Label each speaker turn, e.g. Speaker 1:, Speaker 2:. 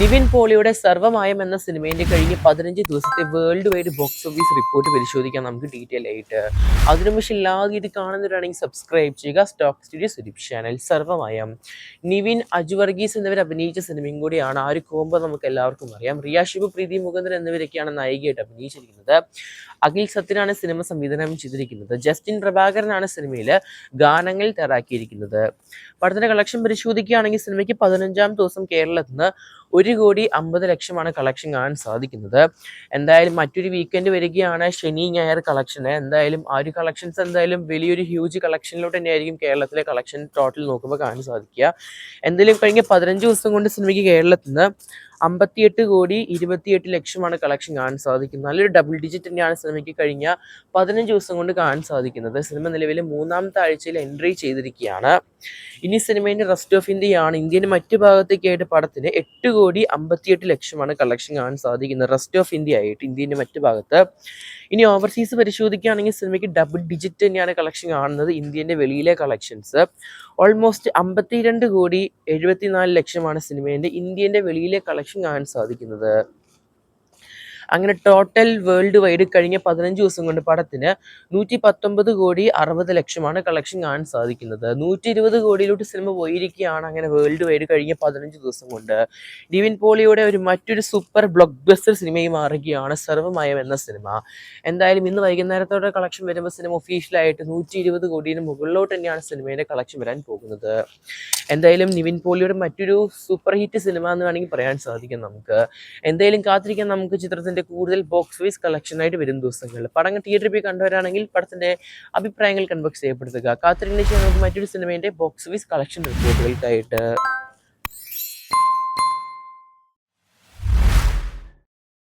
Speaker 1: നിവിൻ പോളിയുടെ സർവമായം എന്ന സിനിമേന്റെ കഴിഞ്ഞ് പതിനഞ്ച് ദിവസത്തെ world wide box office report പരിശോധിക്കാം നമുക്ക് ഡീറ്റെയിൽ ആയിട്ട്. അതിനു പക്ഷേ ഇല്ലാതെ ഇത് കാണുന്നവരാണെങ്കിൽ സബ്സ്ക്രൈബ് ചെയ്യുക. സ്റ്റോക്ക് സ്റ്റുഡിയോ സുരീപ് ചാനൽ സർവമായം. നിവിൻ അജു വർഗീസ് എന്നിവർ അഭിനയിച്ച സിനിമയും കൂടിയാണ്. ആ ഒരു കോമ്പോ നമുക്ക് എല്ലാവർക്കും അറിയാം. റിയ ശിവ പ്രീതി മുകുന്ദൻ എന്നിവരൊക്കെയാണ് നായികയായിട്ട് അഭിനയിച്ചിരിക്കുന്നത്. അഖിൽ സത്യനാണ് സിനിമ സംവിധാനം ചെയ്തിരിക്കുന്നത്. ജസ്റ്റിൻ പ്രഭാകരനാണ് സിനിമയിൽ ഗാനങ്ങൾ തയ്യാറാക്കിയിരിക്കുന്നത്. പഠന കളക്ഷൻ പരിശോധിക്കുകയാണെങ്കിൽ സിനിമയ്ക്ക് പതിനഞ്ചാം ദിവസം കേരളത്തിൽ നിന്ന് ഒരു കോടി അമ്പത് ലക്ഷമാണ് കളക്ഷൻ കാണാൻ സാധിക്കുന്നത്. എന്തായാലും മറ്റൊരു വീക്കെൻഡ് വരികയാണ് ശനി ഞായർ കളക്ഷൻ. എന്തായാലും ആ ഒരു കളക്ഷൻസ് എന്തായാലും വലിയൊരു ഹ്യൂജ് കളക്ഷനിലോട്ട് തന്നെയായിരിക്കും കേരളത്തിലെ കളക്ഷൻ ടോട്ടൽ നോക്കുമ്പോൾ കാണാൻ സാധിക്കുക. എന്തായാലും കഴിഞ്ഞ പതിനഞ്ച് ദിവസം കൊണ്ട് സിനിമയ്ക്ക് കേരളത്തിൽ നിന്ന് അമ്പത്തിയെട്ട് കോടി ഇരുപത്തിയെട്ട് ലക്ഷമാണ് കളക്ഷൻ കാണാൻ സാധിക്കുന്നത്. നല്ലൊരു ഡബിൾ ഡിജിറ്റ് തന്നെയാണ് സിനിമയ്ക്ക് കഴിഞ്ഞ പതിനഞ്ച് ദിവസം കൊണ്ട് കാണാൻ സാധിക്കുന്നത്. സിനിമ നിലവിൽ മൂന്നാമത്തെ ആഴ്ചയിൽ എൻട്രി ചെയ്തിരിക്കുകയാണ്. ഇനി സിനിമേന്റെ റെസ്റ്റ് ഓഫ് ഇന്ത്യയാണ്. ഇന്ത്യന്റെ മറ്റു ഭാഗത്തേക്കായിട്ട് പടത്തിന് എട്ട് കോടി അമ്പത്തിയെട്ട് ലക്ഷമാണ് കളക്ഷൻ കാണാൻ സാധിക്കുന്നത്. റെസ്റ്റ് ഓഫ് ഇന്ത്യ ആയിട്ട് ഇന്ത്യന്റെ മറ്റു ഭാഗത്ത്. ഇനി ഓവർസീസ് പരിശോധിക്കുകയാണെങ്കിൽ സിനിമയ്ക്ക് ഡബിൾ ഡിജിറ്റ് തന്നെയാണ് കളക്ഷൻ കാണുന്നത് ഇന്ത്യന്റെ വെളിയിലെ കളക്ഷൻസ് ഓൾമോസ്റ്റ് അമ്പത്തിരണ്ട് കോടി എഴുപത്തിനാല് ലക്ഷമാണ് സിനിമേന്റെ ഇന്ത്യന്റെ വെളിയിലെ കളക്ഷൻ കാണാൻ സാധിക്കുന്നത്. അങ്ങനെ ടോട്ടൽ വേൾഡ് വൈഡ് കഴിഞ്ഞ പതിനഞ്ച് ദിവസം കൊണ്ട് പടത്തിന് നൂറ്റി പത്തൊമ്പത് കോടി അറുപത് ലക്ഷമാണ് കളക്ഷൻ കാണാൻ സാധിക്കുന്നത്. നൂറ്റി ഇരുപത് കോടിയിലോട്ട് സിനിമ പോയിരിക്കുകയാണ് അങ്ങനെ വേൾഡ് വൈഡ് കഴിഞ്ഞ പതിനഞ്ച് ദിവസം കൊണ്ട്. ഡിവിൻ പോളിയുടെ ഒരു മറ്റൊരു സൂപ്പർ ബ്ലോക്ക് ബസ്റ്റർ സിനിമയും മാറുകയാണ് സർവമയം എന്ന സിനിമ എന്തായാലും ഇന്ന് വൈകുന്നേരത്തോടെ കളക്ഷൻ വരുമ്പോൾ സിനിമ ഒഫീഷ്യലായിട്ട് നൂറ്റി ഇരുപത് കോടിയുടെ മുകളിലോട്ട് തന്നെയാണ് സിനിമയുടെ കളക്ഷൻ വരാൻ പോകുന്നത്. എന്തായാലും നിവിൻ പോളിയുടെ മറ്റൊരു സൂപ്പർ ഹിറ്റ് സിനിമ എന്ന് വേണമെങ്കിൽ പറയാൻ സാധിക്കും നമുക്ക്. എന്തായാലും കാത്തിരിക്കാൻ നമുക്ക് ചിത്രത്തിന്റെ കൂടുതൽ ബോക്സ് ഓഫീസ് കളക്ഷനായിട്ട് വരും ദിവസങ്ങളിൽ. പടങ്ങൾ തിയേറ്ററിൽ പോയി കണ്ടുവരാണെങ്കിൽ പടത്തിന്റെ അഭിപ്രായങ്ങൾ കൺവെക്സ് ചെയ്യപ്പെടുത്തുക. കാത്തിരിക്കുന്ന നമുക്ക് മറ്റൊരു സിനിമയുടെ ബോക്സ് ഓഫീസ് കളക്ഷൻ റിപ്പോർട്ടുകൾക്കായിട്ട്